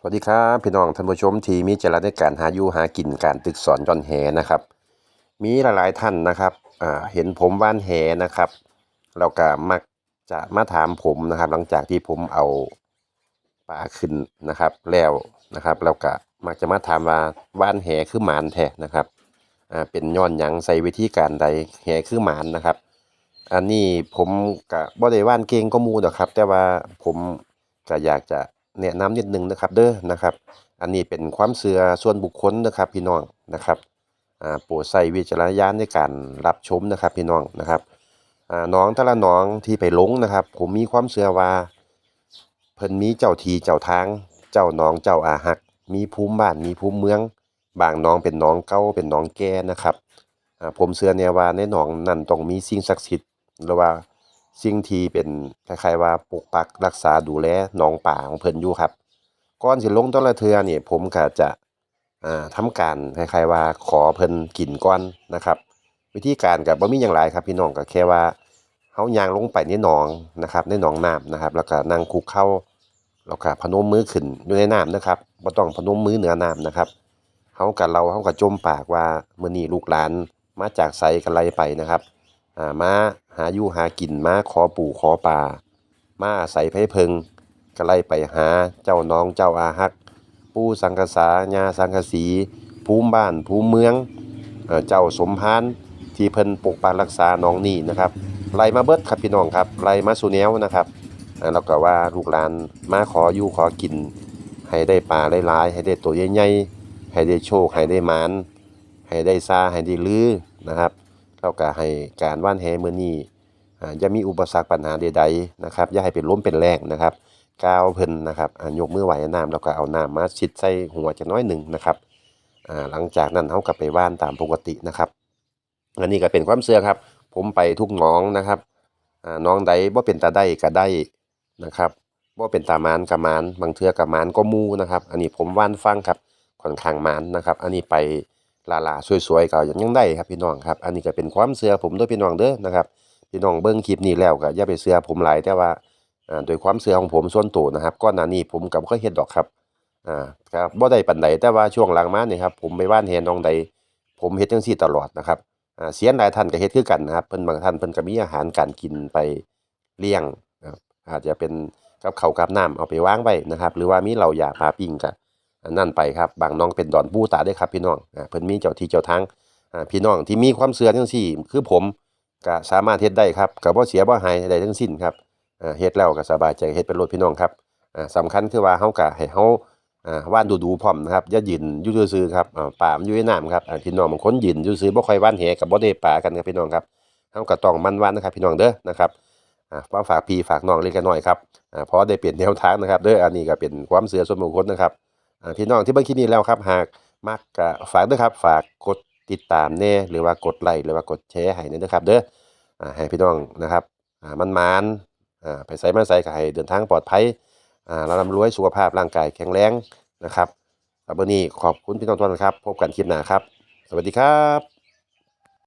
สวัสดีครับพี่น้องท่านผู้ชมที่มีเจริญในการหาอยู่หากินการตึกสอนจอนแหนะครับ มีหลายๆท่านนะครับเห็นผมว่านแหนะครับแล้วก็มักจะมาถามผมนะครับ หลังจากที่ผมเอาปลาขึ้นนะครับ แล้วนะครับแล้วก็มักจะมาถามว่าว่านแหคือหมานแท้นะครับเป็นย้อนหยังใส่วิธีการใดแหคือหมานนะครับ อันนี้ผมก็บ่ได้ว่านเก่งก็มูดอกครับ แต่ว่าผมก็อยากจะ แนะนำนิดนึงนะครับเด้อนะครับ อันนี้เป็นความเชื่อส่วนบุคคลนะครับพี่น้องนะครับอ่าโปรดใช้วิจารณญาณในการรับชมนะครับพี่น้องนะครับอ่าน้องแต่ละน้องที่ไปลงนะครับ ผมมีความเชื่อว่าเพิ่นมีเจ้าทีเจ้าทาง เจ้าน้องเจ้าอาหัก มีภูมิบ้านมีภูมิเมือง บางน้องเป็นน้องเก่าเป็นน้องแก่นะครับอ่าผมเชื่อแน่ว่าในหนองนั้นต้องมีสิ่งศักดิ์สิทธิ์หรือว่า สิ่งที่เป็นคล้ายๆว่าปกปักรักษาดูแลหนองป่าของเพิ่นอยู่ครับก่อนสิลงแต่ละเทื่อนี่ผมก็จะอ่าทำการคล้ายๆว่าขอเพิ่นกินก่อนนะครับ วิธีการก็บ่มีหยังหลายครับพี่น้องก็แค่ว่าเฮายางลงไปในหนองนะครับ ในหนองน้ำนะครับ แล้วก็นั่งคุกเข่าแล้วก็พนมมือขึ้นอยู่ในน้ำนะครับบ่ต้องพนมมือเหนือน้ำนะครับเฮาก็เราเฮาก็จมปากว่ามื้อนี้ลูกหลานมาจากไสกันไลไปนะครับ มาหาอยู่หากินมาขอปู่ขอป่ามาอาศัยไผเพิงก็ไล่ไปหาเจ้าน้องเจ้าอาฮัก ปู่สังกษาญาสังกสี ภูมิบ้านภูมิเมืองเอเจ้าสมพานที่เพิ่นปกปักรักษาน้องนี่นะครับไล่มาเบิดครับพี่น้องครับไล่มาสู่แนวนะครับเอ่อแล้วก็ว่าลูกหลานมาขออยู่ขอกิน ให้ได้ปลาได้ลายให้ได้ตัวใหญ่ๆให้ได้โชคให้ได้หมานให้ได้ซาให้ได้ลือนะครับ แล้วก็ให้การว่านแหมือนี้อ่าอย่ามีอุปสรรคปัญหาใดๆนะครับอย่าให้เป็นล้มเป็นแรงนะครับกาวเพิ่นนะครับอ่ายกมือไหวน้ำแล้วก็เอาน้ำมาชิดใส่หัวจักหน้อยหนึ่งนะครับอ่าหลังจากนั้นเฮาก็ไปว่านตามปกตินะครับอันนี้ก็เป็นความเชื่อครับ ผมไปทุกหนองนะครับอ่าหนองใดบ่เป็นตาได้ก็ได้นะครับบ่เป็นตามานก็มาน บางเทือก็มานก็มูนะครับ อันนี้ผมว่านฟังครับค่อนข้างมานนะครับ อันนี้ไป ลาลาสวยๆก็ยังได้ครับพี่น้องครับ อันนี้ก็เป็นความเชื่อผมด้วยพี่น้องเด้อนะครับพี่น้องเบิ่งคลิปนี้แล้วก็อย่าไปเชื่อผมหลายแต่ว่าอ่าโดยความเชื่อของผมส่วนตัวนะครับก่อนหน้านี้ผมก็บ่เคยเฮ็ดดอกครับอ่าก็บ่ได้ปานใดแต่ว่าช่วงหลังมาเนี่ยครับผมไปว่านแหน้องใดผมเฮ็ดจังซี่ตลอดนะครับอ่าเซียนหลายท่านก็เฮ็ดคือกันนะครับเพิ่นบางท่านเพิ่นก็มีอาหารการกินไปเลี้ยงนะครับอาจจะเป็นกับข้าวกับน้ำเอาไปวางไว้นะครับ หรือว่ามีเหล้ายาปลาปิ้งก็อั นั่นไปครับบางน้องเป็นดอนปูตาเด้ครับพี่น้องอ่าเพิ่นมีเจ้าที่เจ้าทางอ่าพี่น้องที่มีความเชื่อจังซี่ คือผมก็สามารถเฮ็ดได้ครับก็บ่เสียบ่หายได้ทั้งสิ้นครับอ่าเฮ็ดแล้วก็สบายใจเฮ็ดเป็นรถพี่น้องครับอ่าสำคัญคือว่าเฮาก็ให้เฮาอ่าว่านดูๆพร้อมนะครับอย่ายืนอยู่ซื่อๆครับอ่าป่ามันอยู่ในน้ำครับอ่าพี่น้องบางคนยืนอยู่ซื่อบ่ค่อยว่านแหก็บ่ได้ปลากันครับพี่น้องครับเฮาก็ต้องมั่นว่านนะครับพี่น้องเด้อนะครับอ่ามาฝากพี่ฝากน้องเล็กน้อยครับอ่าพอได้เปลี่ยนแนวทางนะครับเด้ออันนี้ก็เป็นความเชื่อส่วนบุคคลนะครับ พี่น้องที่เบิ่งคลิปนี้แล้วครับ หากมักก็ฝากด้อครับ ฝากกดติดตามแน่หรือว่ากดไลค์หรือว่ากดแชร์ให้แน่เด้อครับ เด้ออ่าให้พี่น้องนะครับอ่ามันมานอ่าไปใสมาใสก็ให้เดินทางปลอดภัยอ่าร่ำรวยสุขภาพร่างกายแข็งแรงนะครับสำหรับวันนี้ขอบคุณพี่น้องทุกท่านครับ พบกันคลิปหน้าครับ สวัสดีครับ